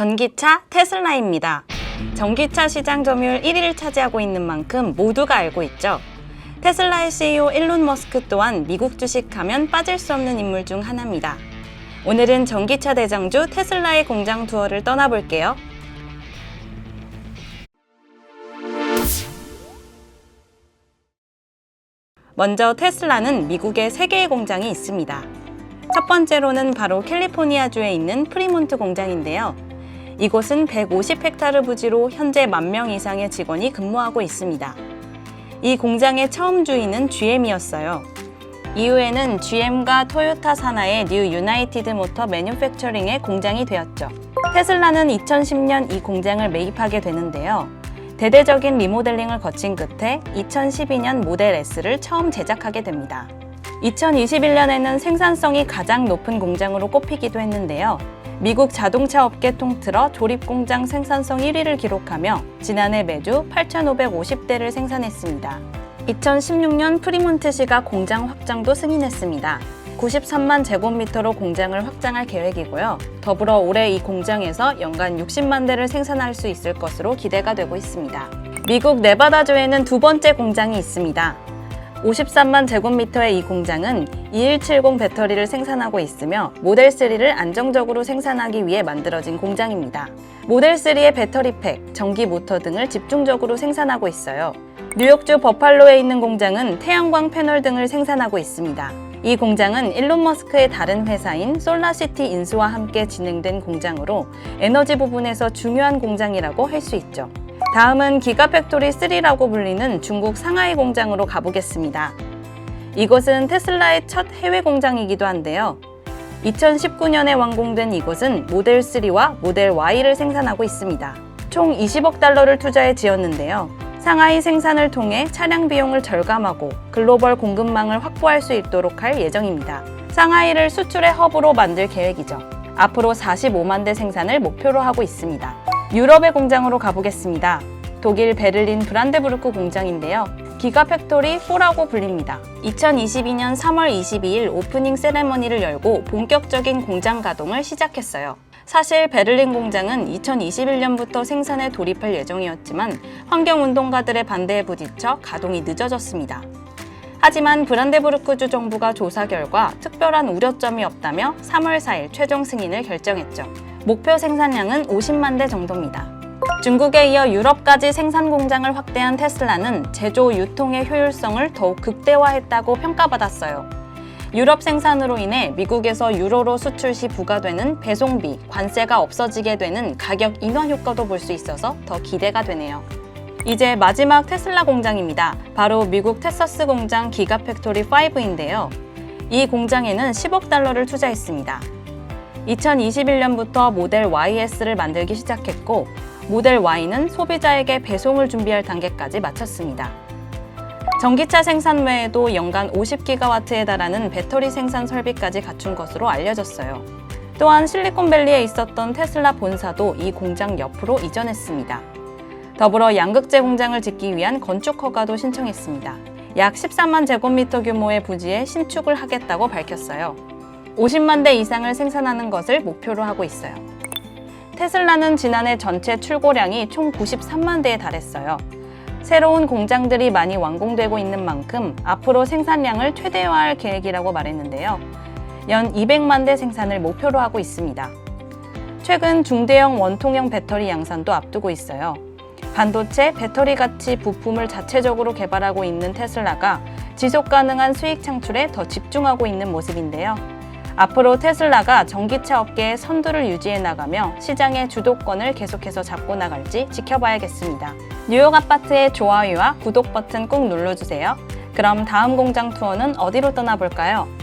전기차 테슬라입니다. 전기차 시장 점유율 1위를 차지하고 있는 만큼 모두가 알고 있죠. 테슬라의 CEO 일론 머스크 또한 미국 주식하면 빠질 수 없는 인물 중 하나입니다. 오늘은 전기차 대장주 테슬라의 공장 투어를 떠나볼게요. 먼저 테슬라는 미국에 3개의 공장이 있습니다. 첫 번째로는 바로 캘리포니아주에 있는 프리몬트 공장인데요. 이곳은 150헥타르 부지로 현재 만 명 이상의 직원이 근무하고 있습니다. 이 공장의 처음 주인은 GM이었어요. 이후에는 GM과 토요타 산하의 뉴 유나이티드 모터 매뉴팩처링의 공장이 되었죠. 테슬라는 2010년 이 공장을 매입하게 되는데요. 대대적인 리모델링을 거친 끝에 2012년 모델 S를 처음 제작하게 됩니다. 2021년에는 생산성이 가장 높은 공장으로 꼽히기도 했는데요. 미국 자동차 업계 통틀어 조립 공장 생산성 1위를 기록하며 지난해 매주 8,550대를 생산했습니다. 2016년 프리몬트시가 공장 확장도 승인했습니다. 93만 제곱미터로 공장을 확장할 계획이고요. 더불어 올해 이 공장에서 연간 60만 대를 생산할 수 있을 것으로 기대가 되고 있습니다. 미국 네바다주에는 두 번째 공장이 있습니다. 53만 제곱미터의 이 공장은 2170 배터리를 생산하고 있으며 모델 3를 안정적으로 생산하기 위해 만들어진 공장입니다. 모델 3의 배터리 팩, 전기 모터 등을 집중적으로 생산하고 있어요. 뉴욕주 버팔로에 있는 공장은 태양광 패널 등을 생산하고 있습니다. 이 공장은 일론 머스크의 다른 회사인 솔라시티 인수와 함께 진행된 공장으로 에너지 부분에서 중요한 공장이라고 할 수 있죠. 다음은 기가팩토리 3라고 불리는 중국 상하이 공장으로 가보겠습니다. 이곳은 테슬라의 첫 해외 공장이기도 한데요. 2019년에 완공된 이곳은 모델 3와 모델 Y를 생산하고 있습니다. 총 20억 달러를 투자해 지었는데요. 상하이 생산을 통해 차량 비용을 절감하고 글로벌 공급망을 확보할 수 있도록 할 예정입니다. 상하이를 수출의 허브로 만들 계획이죠. 앞으로 45만 대 생산을 목표로 하고 있습니다. 유럽의 공장으로 가보겠습니다. 독일 베를린 브란데부르크 공장인데요. 기가팩토리 4라고 불립니다. 2022년 3월 22일 오프닝 세레머니를 열고 본격적인 공장 가동을 시작했어요. 사실 베를린 공장은 2021년부터 생산에 돌입할 예정이었지만 환경운동가들의 반대에 부딪혀 가동이 늦어졌습니다. 하지만 브란데부르크주 정부가 조사 결과 특별한 우려점이 없다며 3월 4일 최종 승인을 결정했죠. 목표 생산량은 50만 대 정도입니다. 중국에 이어 유럽까지 생산 공장을 확대한 테슬라는 제조 유통의 효율성을 더욱 극대화했다고 평가받았어요. 유럽 생산으로 인해 미국에서 유로로 수출 시 부과되는 배송비, 관세가 없어지게 되는 가격 인하 효과도 볼 수 있어서 더 기대가 되네요. 이제 마지막 테슬라 공장입니다. 바로 미국 텍사스 공장 기가팩토리 5인데요. 이 공장에는 10억 달러를 투자했습니다. 2021년부터 모델 YS를 만들기 시작했고, 모델 Y는 소비자에게 배송을 준비할 단계까지 마쳤습니다. 전기차 생산 외에도 연간 50기가와트에 달하는 배터리 생산 설비까지 갖춘 것으로 알려졌어요. 또한 실리콘밸리에 있었던 테슬라 본사도 이 공장 옆으로 이전했습니다. 더불어 양극재 공장을 짓기 위한 건축 허가도 신청했습니다. 약 13만 제곱미터 규모의 부지에 신축을 하겠다고 밝혔어요. 50만 대 이상을 생산하는 것을 목표로 하고 있어요. 테슬라는 지난해 전체 출고량이 총 93만 대에 달했어요. 새로운 공장들이 많이 완공되고 있는 만큼 앞으로 생산량을 최대화할 계획이라고 말했는데요. 연 200만 대 생산을 목표로 하고 있습니다. 최근 중대형 원통형 배터리 양산도 앞두고 있어요. 반도체, 배터리 같이 부품을 자체적으로 개발하고 있는 테슬라가 지속 가능한 수익 창출에 더 집중하고 있는 모습인데요. 앞으로 테슬라가 전기차 업계의 선두를 유지해 나가며 시장의 주도권을 계속해서 잡고 나갈지 지켜봐야겠습니다. 뉴욕 아파트의 좋아요와 구독 버튼 꼭 눌러주세요. 그럼 다음 공장 투어는 어디로 떠나볼까요?